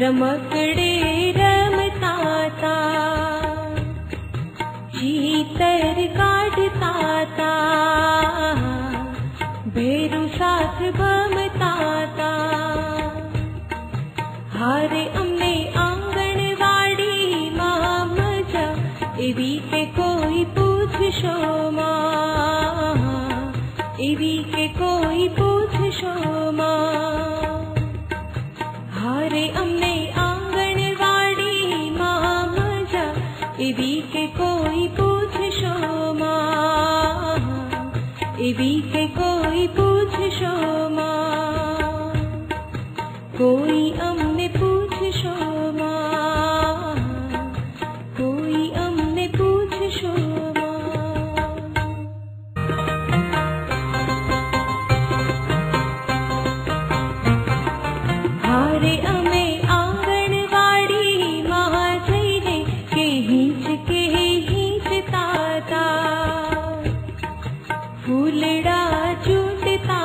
रमके रमता जीतर का ता भेरु सा ताता। हरे आङ्गणवाडी मा। पूषो मा पु शो मा। এদিকে কই বুঝছ মা এদিকে কই বুঝছ মা কই আমনে বুঝছ মা ुलूता